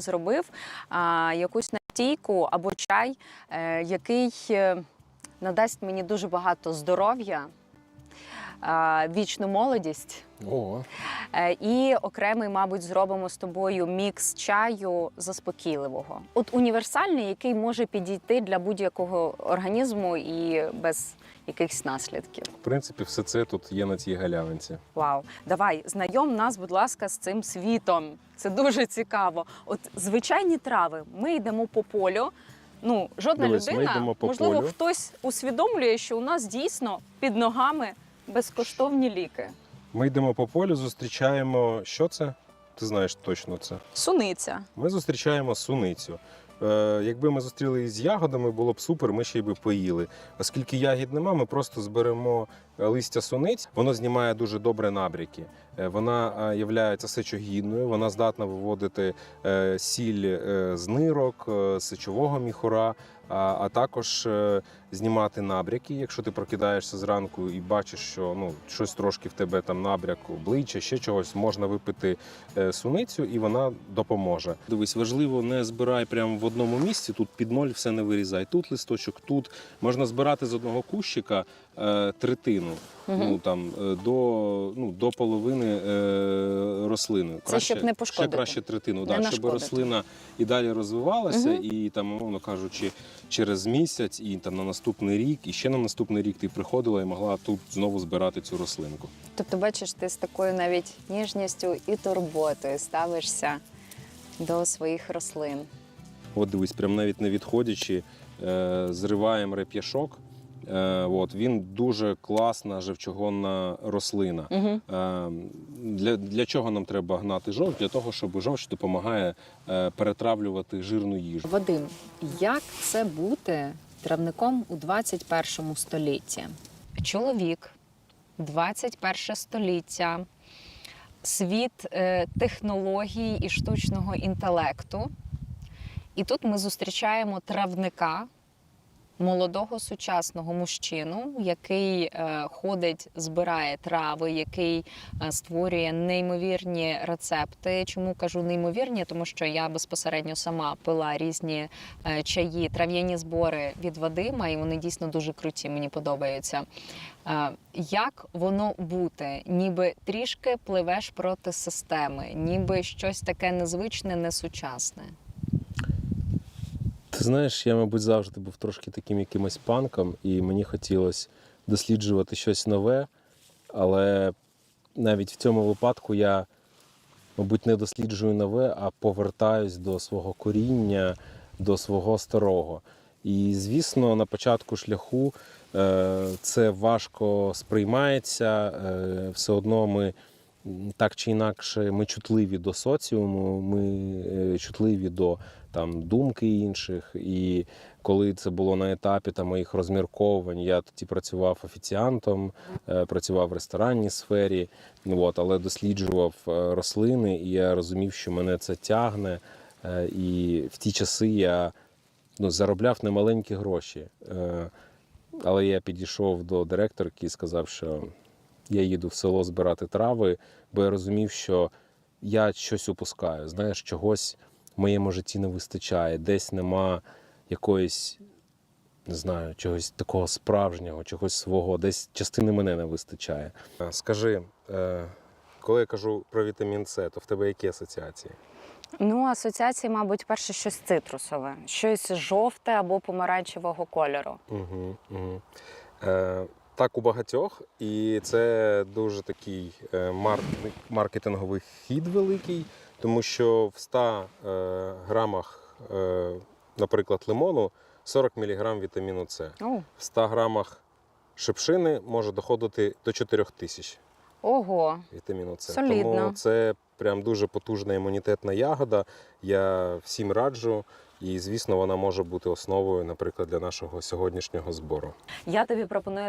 зробив а, якусь настійку або чай, е, який е, надасть мені дуже багато здоров'я, вічну молодість. О, Е, І окремий, мабуть, зробимо з тобою мікс чаю заспокійливого. От універсальний, який може підійти для будь-якого організму і без якихось наслідків. в принципі, все це тут є на цій галявинці. Вау, давай знайом нас, будь ласка, з цим світом. Це дуже цікаво. От звичайні трави. Ми йдемо по полю. Ну, жодна Дивись, людина, можливо, полю. хтось усвідомлює, що у нас дійсно під ногами безкоштовні ліки. Ми йдемо по полю, зустрічаємо. Що це? Ти знаєш точно це. Суниця. Ми зустрічаємо суницю. Е, якби ми зустріли її з ягодами, було б супер, ми ще й би поїли. Оскільки ягід нема, ми просто зберемо е, листя суниць. Воно знімає дуже добре набряки. Е, Вона є сечогідною, вона здатна виводити е, сіль е, з нирок, е, сечового міхура, а, а також е, знімати набряки. Якщо ти прокидаєшся зранку і бачиш, що ну щось трошки в тебе там набряк, обличчя, ще чогось, можна випити е, суницю, і вона допоможе. Дивись, важливо, не збирай прямо в одному місці. Тут під ноль все не вирізай. Тут листочок, тут можна збирати з одного кущика е, третину. Ну там е, до ну до половини е, рослини. Це щоб не ще краще третину, Не да, щоб рослина і далі розвивалася, Мгм. і там, умовно кажучи, через місяць, і там на наступний рік, і ще на наступний рік ти приходила і могла тут знову збирати цю рослинку. Тобто, бачиш, ти з такою навіть ніжністю і турботою ставишся до своїх рослин. От дивись, прям навіть не відходячи, е, зриваємо реп'яшок. Е, от, він дуже класна живчогонна рослина. Угу. Е, Для, для чого нам треба гнати жовч? Для того, щоб жовч допомагає е, перетравлювати жирну їжу. Вадим, як це бути травником у 21 столітті? Чоловік, 21 століття, світ е, технологій і штучного інтелекту. І тут ми зустрічаємо травника, молодого сучасного мужчину, який е, ходить, збирає трави, який е, створює неймовірні рецепти. Чому кажу неймовірні? Тому що я безпосередньо сама пила різні е, чаї, трав'яні збори від Вадима, і вони дійсно дуже круті. Мені подобаються. Як воно бути? Ніби трішки пливеш проти системи, ніби щось таке незвичне, несучасне. Ти знаєш, я, мабуть, завжди був трошки таким якимось панком, і мені хотілося досліджувати щось нове, але навіть в цьому випадку я, мабуть, не досліджую нове, а повертаюсь до свого коріння, до свого старого. І, звісно, на початку шляху е, це важко сприймається. Е, все одно ми так чи інакше ми чутливі до соціуму, ми е, чутливі до там думки інших. І коли це було на етапі там, моїх розмірковувань, я тоді працював офіціантом, е, працював в ресторанній сфері, ну, от, але досліджував е, рослини, і я розумів, що мене це тягне. І в ті часи я ну, заробляв немаленькі гроші. Але я підійшов до директорки і сказав, що я їду в село збирати трави, бо я розумів, що я щось упускаю. Знаєш, чогось в моєму житті не вистачає, десь нема якоїсь, не знаю, чогось такого справжнього, чогось свого, десь частини мене не вистачає. Скажи, е, коли я кажу про вітамін С, то в тебе які асоціації? Ну, асоціації, мабуть, перше щось цитрусове, щось жовте або помаранчевого кольору. Угу, угу. Е, так у багатьох, і це дуже такий е, маркетинговий хід великий, тому що в 100 е, грамах, е, наприклад, лимону 40 мг вітаміну С. О, В 100 грамах шипшини може доходити до 4 тисяч ого, вітаміну С. Солідно. Тому це прям дуже потужна імунітетна ягода. Я всім раджу. І, звісно, вона може бути основою, наприклад, для нашого сьогоднішнього збору. я тобі пропоную